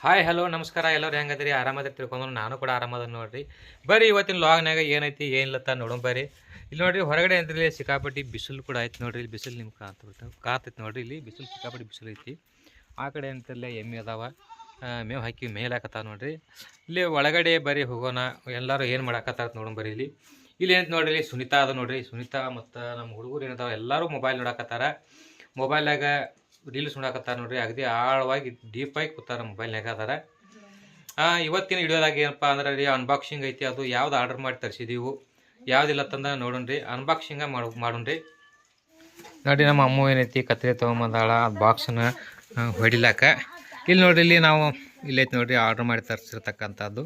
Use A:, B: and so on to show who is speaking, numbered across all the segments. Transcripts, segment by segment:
A: Hi hello ನಮಸ್ಕಾರ ಎಲ್ಲರೂ ಹೆಂಗದ್ರಿ? ಆರಾಮದ ತಿಳ್ಕೊಂಡು ನಾನು ಕೂಡ ಆರಾಮದ ನೋಡ್ರಿ. ಬರೀ ಇವತ್ತಿನ ಲಾಗ್ನಾಗ ಏನೈತಿ ಏನಿಲ್ಲತ್ತ ನೋಡೋಣ ಬರ್ರಿ. ಇಲ್ಲಿ ನೋಡ್ರಿ ಹೊರಗಡೆ ಅಂದ್ರೆ ಸಿಕ್ಕಾಪಟ್ಟಿ ಬಿಸಿಲು ಕೂಡ ಐತಿ ನೋಡ್ರಿ. ಇಲ್ಲಿ ಬಿಸಿಲು ನಿಮ್ಗೆ ಕಾಣ್ತ ಕಾತೈತಿ ನೋಡ್ರಿ ಇಲ್ಲಿ. ಬಿಸಿಲು ಸಿಕ್ಕಾಪಟ್ಟಿ ಬಿಸಿಲು ಐತಿ. ಆ ಕಡೆ ಅಂತಲ್ಲೇ ಎಮ್ಮೆ ಅದಾವ. ಮೇವು ಹಾಕಿ ಮೇಲೆ ಹಾಕತ್ತಾವ ನೋಡ್ರಿ. ಇಲ್ಲಿ ಒಳಗಡೆ ಬರೀ ಹೋಗೋಣ. ಎಲ್ಲರೂ ಏನು ಮಾಡಾಕತ್ತಾರ ನೋಡೋಣ ಬರ್ರಿ ಇಲ್ಲಿ. ಇಲ್ಲಿ ಏನಂತ ನೋಡ್ರಿ? ಸುನಿತಾ ಅದ ನೋಡ್ರಿ. ಸುನೀತಾ ಮತ್ತು ನಮ್ಮ ಹುಡುಗರು ಏನದಾವ? ಎಲ್ಲರೂ ಮೊಬೈಲ್ ನೋಡಾಕತ್ತಾರ. ಮೊಬೈಲ್ನಾಗ ರೀಲ್ಸ್ ನೋಡಾಕತ್ತಾರ ನೋಡ್ರಿ ಅಗದಿ ಆಳವಾಗಿ ಡೀಪಾಗಿ ಕೂತಾರ ಮೊಬೈಲ್ನಾಗ ಅದಾರ. ಆ, ಇವತ್ತಿನ ವಿಡಿಯೋದಾಗ ಏನಪ್ಪ ಅಂದ್ರೆ ರೀ ಅನ್ಬಾಕ್ಸಿಂಗ್ ಐತಿ ಅದು ಯಾವ್ದು ಆರ್ಡರ್ ಮಾಡಿ ತರಿಸಿದೀವು ಯಾವ್ದಿಲ್ಲ ತಂದ ನೋಡೋಣ್ರಿ ಅನ್ಬಾಕ್ಸಿಂಗ ಮಾಡು ಮಾಡೋಣ್ರಿ. ನೋಡಿ ನಮ್ಮ ಅಮ್ಮ ಏನೈತಿ ಕತ್ತರಿ ತೊಗೊಂಬಂದಾಳ ಬಾಕ್ಸನ್ನ ಹೊಡಿಲಾಕ. ಇಲ್ಲಿ ನೋಡ್ರಿ ಇಲ್ಲಿ ನಾವು ಇಲ್ಲೈತಿ ನೋಡ್ರಿ ಆರ್ಡರ್ ಮಾಡಿ ತರಿಸಿರ್ತಕ್ಕಂಥದ್ದು.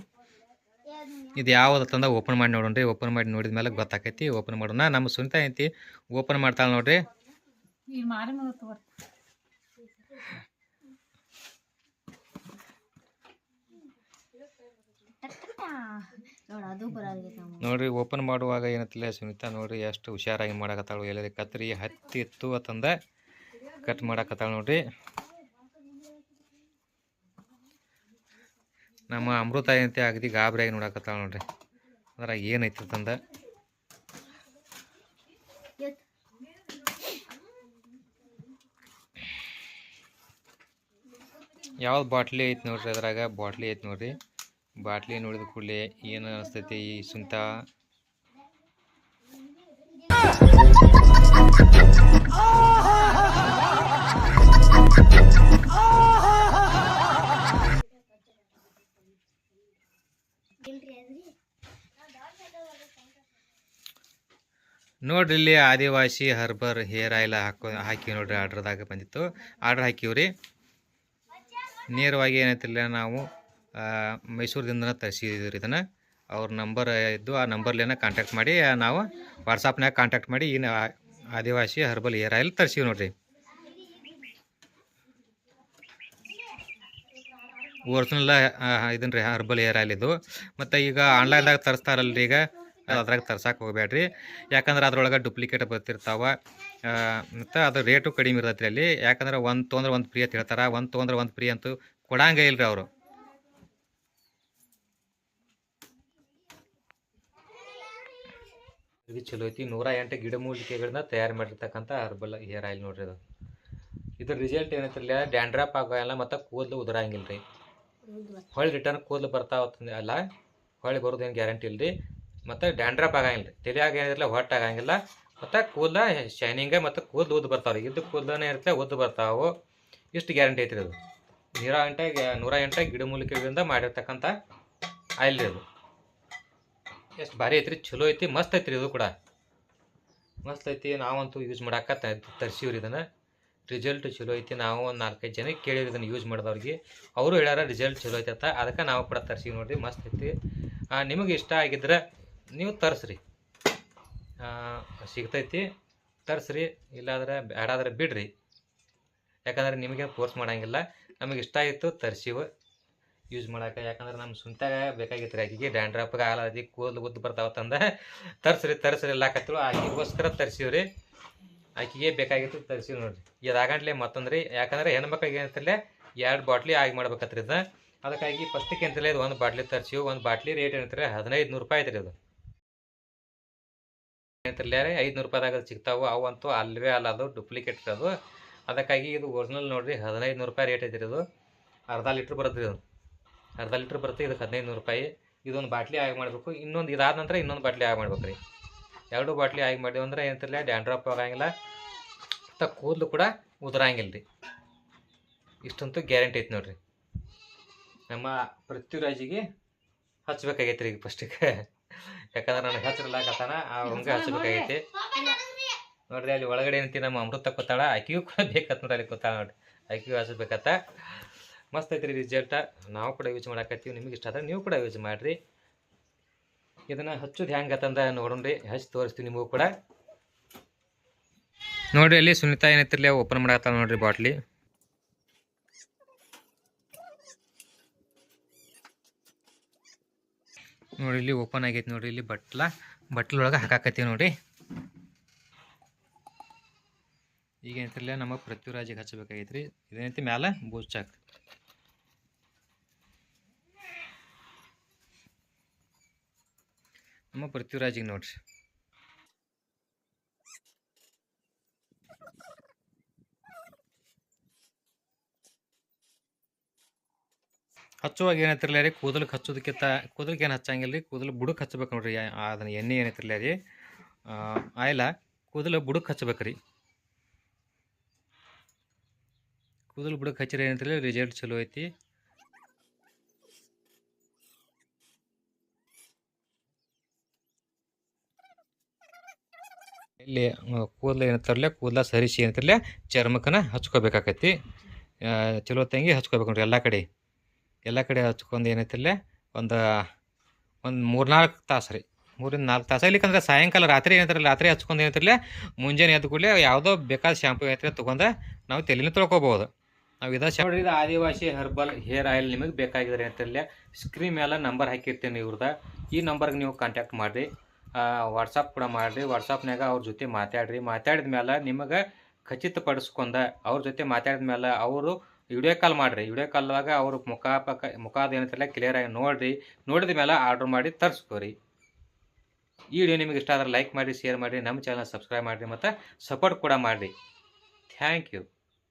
A: ಇದು ಯಾವ್ದು ತಂದ ಓಪನ್ ಮಾಡಿ ನೋಡೋಣ್ರಿ ಓಪನ್ ಮಾಡಿ ನೋಡಿದ ಮೇಲೆ ಗೊತ್ತಾಕೈತಿ ಓಪನ್ ಮಾಡೋಣ. ನಮ್ಮ ಸುನಿತಾ ಐತಿ ಓಪನ್ ಮಾಡ್ತಾಳೆ ನೋಡ್ರಿ. ನೋಡ್ರಿ ಓಪನ್ ಮಾಡುವಾಗ ಏನತ್ತಿಲ್ಲ ಸುನಿತಾ, ನೋಡ್ರಿ, ಎಷ್ಟು ಹುಷಾರಾಗಿ ಮಾಡಕತ್ತಾಳು. ಎಲ್ಲರಿ ಕತ್ರಿ ಹತ್ತಿ ಇತ್ತು ಅಂತಂದ ಕಟ್ ಮಾಡಕತ್ತಾಳ ನೋಡ್ರಿ. ನಮ್ಮ ಅಮೃತ ಏನಂತೆ, ಅಗದಿ ಗಾಬರಿಯಾಗಿ ನೋಡಕತ್ತಾಳ ನೋಡ್ರಿ. ಅದ್ರಾಗ ಏನೈತಿ ತಂದ? ಯಾವ್ದು ಬಾಟ್ಲಿ ಐತಿ ನೋಡ್ರಿ ಅದ್ರಾಗ? ಬಾಟ್ಲಿ ಐತಿ ನೋಡ್ರಿ. ಬಾಟ್ಲಿ ನೋಡಿದ ಕೂಡಲೇ ಏನು ಅನಿಸ್ತೈತಿ ಈ ಸುಂತ ನೋಡ್ರಿ ಇಲ್ಲಿ ಆದಿವಾಸಿ ಹರ್ಬರ್ ಹೇರ್ ಆಯಿಲ್ ಹಾಕೋ ಹಾಕಿ ನೋಡ್ರಿ ಆರ್ಡ್ರದಾಗ ಬಂದಿತ್ತು. ಆರ್ಡ್ರ್ ಹಾಕಿವ್ರಿ. ನೇರವಾಗಿ ಏನೈತಿಲ್ಲ ನಾವು ಮೈಸೂರದಿಂದ ತರಿಸಿದ್ರು ಇದನ್ನು. ಅವ್ರ ನಂಬರ್ ಇದ್ದು ಆ ನಂಬರ್ಲೇನ ಕಾಂಟ್ಯಾಕ್ಟ್ ಮಾಡಿ ನಾವು ವಾಟ್ಸಪ್ನಾಗ ಕಾಂಟ್ಯಾಕ್ಟ್ ಮಾಡಿ ಈ ಆದಿವಾಸಿ ಹರ್ಬಲ್ ಏರ್ ಆಯಿಲ್ ತರಿಸಿವಿ ನೋಡಿರಿ. ಇದನ್ನ ರೀ ಹರ್ಬಲ್ ಏರ್ ಆಯಿಲ್ ಇದು. ಮತ್ತು ಈಗ ಆನ್ಲೈನ್ದಾಗ ತರಿಸ್ತಾರಲ್ರಿ ಈಗ ಅದ್ರಾಗ ತರ್ಸಕ್ಕೆ ಹೋಗ್ಬೇಡ್ರಿ ಯಾಕಂದ್ರೆ ಅದ್ರೊಳಗೆ ಡುಪ್ಲಿಕೇಟ್ ಬರ್ತಿರ್ತಾವ. ಮತ್ತು ಅದ್ರ ರೇಟು ಕಡಿಮೆ ಇರ್ತೈತಿ ಅಲ್ಲಿ. ಯಾಕಂದ್ರೆ ಒಂದು ತೊಂದ್ರೆ ಒಂದು ಫ್ರೀ ಅಂತ ಹೇಳ್ತಾರೆ. ಒಂದು ತೊಂದ್ರೆ ಒಂದು ಫ್ರೀ ಅಂತೂ ಕೊಡಂಗೇ ಇಲ್ರಿ ಅವರು. ಇದು ಚಲೋ ಐತಿ. ನೂರ ಎಂಟು ಗಿಡಮೂಲಿಕೆಗಳನ್ನ ತಯಾರು ಮಾಡಿರ್ತಕ್ಕಂಥ ಹರ್ಬಲ್ ಹೇರ್ ಆಯಿಲ್ ನೋಡ್ರಿ ಅದು ಇದ್ರ ರಿಸಲ್ಟ್ ಏನೈತಿರಲಿಲ್ಲ ಡ್ಯಾಂಡ್ರಪ್ ಆಗೋಲ್ಲ ಮತ್ತು ಕೂದಲು ಉದುರಂಗಿಲ್ಲ ರೀ ಹೊಳ್ಳಿ ರಿಟರ್ನ್ ಕೂದಲು ಬರ್ತಾವ ಅಲ್ಲ? ಹೊಳ್ಳಿ ಬರೋದೇನು ಗ್ಯಾರಂಟಿ ಇಲ್ಲ ರೀ ಮತ್ತು ಡ್ಯಾಂಡ್ರಪ್ ಆಗಂಗಿಲ್ಲ ರೀ ತಲೆಯಾಗ ಏನಿರಲ್ಲ, ಹೊಟ್ಟೆ ಆಗಂಗಿಲ್ಲ, ಮತ್ತು ಕೂದಲ ಶೈನಿಂಗ, ಮತ್ತು ಕೂದಲು ಉದ್ದು ಬರ್ತಾವೆ ಇದ್ದು ಕೂದಲನೇ ಇರುತ್ತೆ ಉದ್ದು ಬರ್ತಾವು. ಇಷ್ಟು ಗ್ಯಾರಂಟಿ ಐತ್ರಿ ಅದು. ನೂರ ಗಂಟೆ ನೂರ ಎಂಟ ಗಿಡಮೂಲಿಕೆಗಳಿಂದ ಮಾಡಿರ್ತಕ್ಕಂಥ ಆಯಿಲ್ ರೀ ಅದು. ಎಷ್ಟು ಭಾರಿ ಐತ್ರಿ, ಚಲೋ ಐತಿ, ಮಸ್ತ್ ಐತ್ರಿ ಇದು ಕೂಡ. ಮಸ್ತ್ ಐತಿ, ನಾವಂತೂ ಯೂಸ್ ಮಾಡಾಕ ತರಿಸಿವ್ರಿ ಇದನ್ನು. ರಿಸಲ್ಟ್ ಚಲೋ ಐತಿ, ನಾವು ಒಂದು ನಾಲ್ಕೈದು ಜನಕ್ಕೆ ಕೇಳಿರಿ ಇದನ್ನು ಯೂಸ್ ಮಾಡಿದವ್ರಿಗೆ. ಅವರು ಹೇಳ್ಯಾರ ರಿಸಲ್ಟ್ ಚಲೋ ಐತೆ ಅಂತ ಅದಕ್ಕೆ ನಾವು ಕೂಡ ತರಿಸಿವಿ ನೋಡಿರಿ, ಮಸ್ತ್ ಐತಿ. ನಿಮಗೆ ಇಷ್ಟ ಆಗಿದ್ರೆ ನೀವು ತರಿಸ್ರಿ. ಸಿಗ್ತೈತಿ. ತರಿಸ್ರಿ, ಇಲ್ಲಾಂದ್ರೆ ಬೇಡಾದ್ರೆ ಬಿಡ್ರಿ. ಯಾಕಂದ್ರೆ ನಿಮಗೆ ಫೋರ್ಸ್ ಮಾಡಂಗಿಲ್ಲ. ನಮಗೆ ಇಷ್ಟ ಆಯಿತು ತರಿಸಿವು. ಯೂಸ್ ಮಾಡೋಕೆ. ಯಾಕಂದ್ರೆ ನಮ್ಮ ಸುಂತಾಗ ಬೇಕಾಗಿತ್ತು ರೀ ಆಕಿಗೆ ಡ್ಯಾಂಡ್ರಪ್ಗೆ ಆಲದಿ ಕೂದಲು ಉದ್ದು ಬರ್ತಾವತ್ತಂದ ತರಿಸ್ರಿ ತರಿಸ್ರಿ ಆಕೆಗೋಸ್ಕರ ಆಕಿಗೋಸ್ಕರ ತರಿಸಿವ್ರಿ. ಆಕಿಗೆ ಬೇಕಾಗಿತ್ತು ತರಿಸಿವಿ ನೋಡ್ರಿ. ಇದಾಗಂಟ್ಲೆ ಮತ್ತೊಂದ್ರಿ. ಯಾಕಂದ್ರೆ ಹೆಣ್ಮಕ್ಳಿಗೆ ಏನಂತಲೇ ಎರಡು ಬಾಟ್ಲಿ ಆಗಿ ಮಾಡ್ಬೇಕತ್ರಿ ಇದು. ಅದಕ್ಕಾಗಿ ಫಸ್ಟಿಗೆ ಅಂತಲೇ ಇದು ಒಂದು ಬಾಟ್ಲಿ ತರಿಸಿವು. ಒಂದು ಬಾಟ್ಲಿ ರೇಟ್ ಏನಂತಾರೆ ಹದಿನೈದು ನೂರು ರೂಪಾಯಿ ಐತ್ರಿ ಅದು. ಏನಂತಿಲ್ಲ ಐದುನೂರು ರೂಪಾಯಿದಾಗ ಸಿಗ್ತಾವೆ ಅವು ಅಂತೂ ಅಲ್ವೇ ಅಲ್ಲ ಅದು ಡುಪ್ಲಿಕೇಟ್ ಅದು. ಅದಕ್ಕಾಗಿ ಇದು ಒರಿಜಿನಲ್ ನೋಡಿರಿ ಹದಿನೈದು ರೂಪಾಯಿ ರೇಟ್ ಐತ್ರಿ ಇದು. ಅರ್ಧ ಲೀಟ್ರ್ ಬರುತ್ತೆ ಇದು. ಅರ್ಧ ಲೀಟ್ರ್ ಬರುತ್ತೆ, ಇದಕ್ಕೆ ಹದಿನೈದು ನೂರು ರೂಪಾಯಿ. ಇದೊಂದು ಬಾಟ್ಲಿ ಆಗಿ ಮಾಡಬೇಕು. ಇನ್ನೊಂದು ಇದಾದ ನಂತರ ಇನ್ನೊಂದು ಬಾಟ್ಲಿ ಆಗಿ ಮಾಡ್ಬೇಕು ರೀ ಎರಡು ಬಾಟ್ಲಿ ಆಗಿ ಮಾಡಿದ್ವಿ ಅಂದ್ರೆ ಏನಂತಿಲ್ಲ ಡ್ಯಾಂಡ್ರಪ್ ಆಗಂಗಿಲ್ಲ. ಮತ್ತು ಕೂದಲು ಕೂಡ ಉದುರಂಗಿಲ್ಲ ರೀ. ಇಷ್ಟಂತೂ ಗ್ಯಾರಂಟಿ ಐತೆ ನೋಡಿರಿ. ನಮ್ಮ ಪೃಥ್ವಿರಾಜಿಗೆ ಹಚ್ಬೇಕಾಗೈತೆ ರೀ ಈಗ ಫಸ್ಟಿಗೆ ಯಾಕಂದ್ರೆ ನನಗೆ ಆ ಹಂಗೆ ಹಚ್ಚಬೇಕಾಗೈತಿ ನೋಡ್ರಿ ಅಲ್ಲಿ ಒಳಗಡೆ ಏನಂತಿ ನಮ್ಮ ಅಮೃತ ಕೂತಾಳ ಆಕಿಗೂ ಕೂಡ ಬೇಕತ್ತ ನೋಡ್ರಿ ಅಲ್ಲಿ ಕೂತಾಳ ನೋಡ್ರಿ. ಆಕಿಗೂ ಹಚ್ಚಬೇಕತ್ತ ಮಸ್ತ್ ಐತ್ರಿ ರಿಸಲ್ಟ ನಾವು ಕೂಡ ಯೂಸ್ ಮಾಡಾಕತ್ತೀವಿ ನಿಮಗೆ ಇಷ್ಟ ಆದ್ರೆ ನೀವು ಕೂಡ ಯೂಸ್ ಮಾಡಿರಿ. ಇದನ್ನು ಹಚ್ಚೋದು ಹೆಂಗೆ ಅಂತಂದ ನೋಡೋಣ್ರಿ ಹಚ್ಚಿ ತೋರಿಸ್ತೀವಿ ನಿಮಗೂ ಕೂಡ. ನೋಡ್ರಿ ಅಲ್ಲಿ ಸುನಿತಾ ಏನೈತಿರ್ಲಿ ಓಪನ್ ಮಾಡಾಕತ್ತಾಳ ನೋಡ್ರಿ ಬಾಟ್ಲಿ ನೋಡಿ, ಇಲ್ಲಿ ಓಪನ್ ಆಗೈತೆ ನೋಡಿ, ಇಲ್ಲಿ ಬಟ್ಲ. ಬಟ್ಲೊಳಗೆ ಹಾಕಾಕತ್ತೀವಿ ನೋಡಿ. ಈಗ ನಮಗೆ ನಮ್ಮ ಪೃಥ್ವಿರಾಜಿಗೆ ಹಚ್ಚಬೇಕಾಗೈತೆ ರೀ ಇದೇನೈತಿ ಮ್ಯಾಲೆ ಬೋಚಾಕ್ ನಮ್ಮ ಪೃಥ್ವಿರಾಜಿಗೆ ನೋಡ್ರಿ. ಹಚ್ಚುವಾಗ ಏನೈತಿರಲ್ಲ ರೀ? ಕೂದಲಿಗೆ ಹಚ್ಚೋದಕ್ಕಿಂತ ಕೂದಲಿಗೆ ಏನು ಹಚ್ಚಂಗಿಲ್ಲ ರೀ ಕೂದಲು ಬುಡಕ್ಕೆ ಹಚ್ಬೇಕು ನೋಡ್ರಿ ಅದನ್ನು ಎಣ್ಣೆ ಏನೈತಿರಲ್ಲ ರೀ? ಆಯಿಲ ಕೂದಲು ಬುಡಕ್ಕೆ ಹಚ್ಬೇಕು ರೀ. ಕೂದಲು ಬುಡಕ್ಕೆ ಹಚ್ಚಿರಿ ಏನೈತಿರ್ಲಿ ರಿಸಲ್ಟ್ ಚಲೋ ಐತಿ. ಇಲ್ಲಿ ಕೂದಲು ಏನಂತಾರಲ್ಲ ಕೂದಲ ಸರಿಸಿ ಏನಂತಾರಲ್ಲ ಚರ್ಮಕ್ಕನ ಹಚ್ಕೋಬೇಕಾಕೈತಿ. ಚಲೋ ತಂಗಿ ಹಚ್ಕೋಬೇಕು ನೋಡ್ರಿ ಎಲ್ಲ ಕಡೆ. ಎಲ್ಲ ಕಡೆ ಹಚ್ಕೊಂಡು ಏನೈತಿಲ್ಲ, ಒಂದು ಒಂದು ಮೂರ್ನಾಲ್ಕು ತಾಸು ರೀ. ಮೂರಿಂದ ನಾಲ್ಕು ತಾಸು. ಇಲ್ಲಿಕಂದ್ರೆ ಸಾಯಂಕಾಲ ರಾತ್ರಿ ಏನಂತಾರಲ್ಲ, ರಾತ್ರಿ ಹಚ್ಕೊಂಡು ಏನಂತಾರಲ್ಲ, ಮುಂಜಾನೆ ಎದ್ದ ಕೂಡಲೇ ಯಾವುದೋ ಬೇಕಾದ ಶ್ಯಾಂಪು ಏನಂತಾರೆ ತೊಗೊಂಡು ನಾವು ತಲೆನೂ ತೊಳ್ಕೊಬೋದು. ನಾವು ಇದ ನೋಡ್ರಿ, ಇದು ಆದಿವಾಸಿ ಹರ್ಬಲ್ ಹೇರ್ ಆಯಿಲ್ ನಿಮಗೆ ಬೇಕಾಗಿದ್ರೆ ಅಂತಲ್ಲ ಸ್ಕ್ರೀನ್ ಮೇಲೆ ನಂಬರ್ ಹಾಕಿರ್ತೀನಿ ಇವ್ರದ. ಈ ನಂಬರ್ಗೆ ನೀವು ಕಾಂಟ್ಯಾಕ್ಟ್ ಮಾಡಿರಿ. ವಾಟ್ಸಪ್ ಕೂಡ ಮಾಡಿರಿ. ವಾಟ್ಸಪ್ನಾಗ ಅವ್ರ ಜೊತೆ ಮಾತಾಡ್ರಿ. ಮಾತಾಡಿದ ಮೇಲೆ ನಿಮಗೆ ಖಚಿತಪಡಿಸ್ಕೊಂಡ, ಅವ್ರ ಜೊತೆ ಮಾತಾಡಿದ ಮೇಲೆ ಅವರು ವಿಡಿಯೋ ಕಾಲ್ ಮಾಡಿರಿ. ವಿಡಿಯೋ ಕಾಲ್ದಾಗ ಅವ್ರ ಮುಖ ಪಕ್ಕ ಮುಖದ ಏನಂತಿಲ್ಲ ಕ್ಲಿಯರ್ ಆಗಿ ನೋಡಿರಿ. ನೋಡಿದ ಮೇಲೆ ಆರ್ಡ್ರ್ ಮಾಡಿ ತರಿಸ್ಕೋರಿ. ಈ ವಿಡಿಯೋ ನಿಮಗೆ ಇಷ್ಟ ಆದರೆ ಲೈಕ್ ಮಾಡಿ ಶೇರ್ ಮಾಡಿ ನಮ್ಮ ಚಾನಲ್ ಸಬ್ಸ್ಕ್ರೈಬ್ ಮಾಡಿರಿ ಮತ್ತು ಸಪೋರ್ಟ್ ಕೂಡ ಮಾಡಿರಿ. Thank you